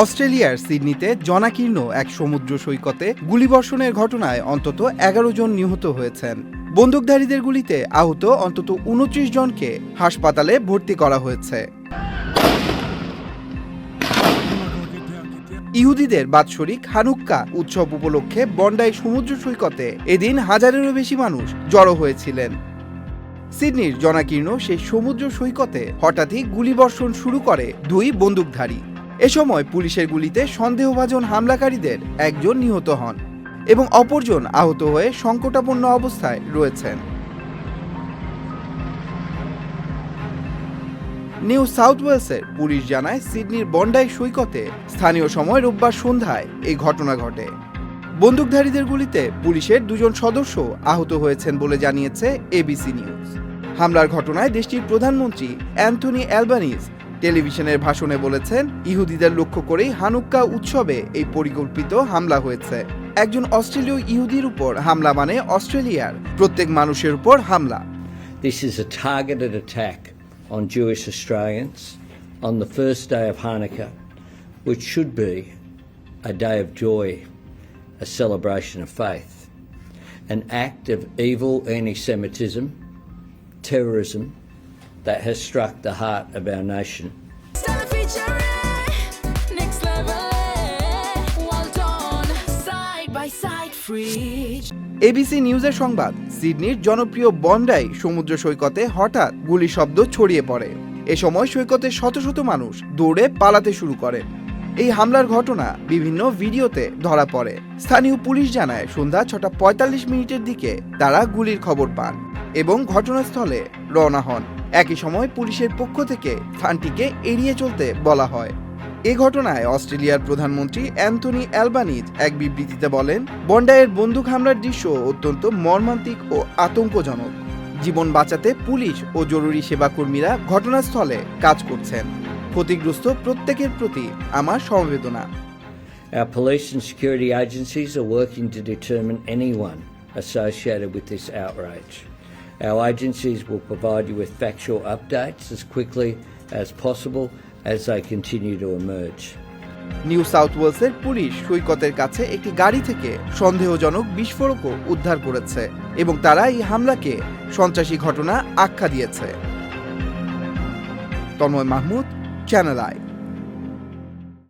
অস্ট্রেলিয়ার সিডনিতে জনাকীর্ণ এক সমুদ্র সৈকতে গুলিবর্ষণের ঘটনায় অন্তত এগারো জন নিহত হয়েছেন। বন্দুকধারীদের গুলিতে আহত অন্তত উনত্রিশ জনকে হাসপাতালে ভর্তি করা হয়েছে। ইহুদিদের বাৎসরিক হানুক্কা উৎসব উপলক্ষে বন্ডাই সমুদ্র সৈকতে এদিন হাজারেরও বেশি মানুষ জড়ো হয়েছিলেন। সিডনির জনাকীর্ণ সেই সমুদ্র সৈকতে হঠাৎই গুলিবর্ষণ শুরু করে দুই বন্দুকধারী। এ সময় পুলিশের গুলিতে সন্দেহভাজন হামলাকারীদের একজন নিহত হন এবং অপরজন আহত হয়ে সংকটাপন্ন অবস্থায় রয়েছেন। নিউ সাউথ ওয়েলসের পুলিশ জানায়, সিডনির বন্ডাই সৈকতে স্থানীয় সময় রোববার সন্ধ্যায় এই ঘটনা ঘটে। বন্দুকধারীদের গুলিতে পুলিশের দুজন সদস্য আহত হয়েছেন বলে জানিয়েছে এবিসি নিউজ। হামলার ঘটনায় দেশটির প্রধানমন্ত্রী অ্যান্থনি অ্যালবানিজ টেলিভিশনের ভাষণে বলেছেন ইহুদিদের লক্ষ্য করেই হানুক্কা উৎসবে এই পরিকল্পিত হামলা হয়েছে একজন অস্ট্রেলীয় ইহুদির উপর হামলা মানে অস্ট্রেলিয়ার প্রত্যেক মানুষের উপর হামলা This is a targeted attack on Jewish Australians on the first day of Hanukkah, which should be a day of joy, a celebration of faith. An act of evil anti Semitism, terrorism that has struck the heart of our nation. ABC নিউজের সংবাদ সিডনির জনপ্রিয় Bondi সমুদ্র সৈকতে হঠাৎ গুলি শব্দ ছড়িয়ে পড়ে। এ সময় সৈকতে শত শত মানুষ দৌড়ে পালাতে শুরু করে। এই হামলার ঘটনা বিভিন্ন ভিডিওতে ধরা পড়ে। স্থানীয় পুলিশ জানায় সন্ধ্যা ছটা পঁয়তাল্লিশ মিনিটের দিকে তারা গুলির খবর পান এবং ঘটনাস্থলে রওনা হন। একই সময় পুলিশের পক্ষ থেকে স্থানটিকে এড়িয়ে চলতে বলা হয়। এ ঘটনায় অস্ট্রেলিয়ার প্রধানমন্ত্রী অ্যান্থনি অ্যালবানিজ এক বিবৃতিতে বলেন বন্ডায়ের বন্দুক হামলার দৃশ্য অত্যন্ত মর্মান্তিক ও আতঙ্কজনক। জীবন বাঁচাতে পুলিশ ও জরুরি সেবাকর্মীরা ঘটনাস্থলে কাজ করছেন। ক্ষতিগ্রস্ত প্রত্যেকের প্রতি আমার সমবেদনা। Our police and security agencies are working to determine anyone associated with this outrage. Our agencies will provide you with factual updates as quickly as possible as they continue to emerge. New south ওয়েলসের পুলিশ সৈকতের কাছে একটি গাড়ি থেকে সন্দেহজনক বিস্ফোরকও উদ্ধার করেছে এবং তারা এই হামলাকে সন্ত্রাসী ঘটনা আখ্যা দিয়েছে তন্ময় মাহমুদ চ্যানেল আই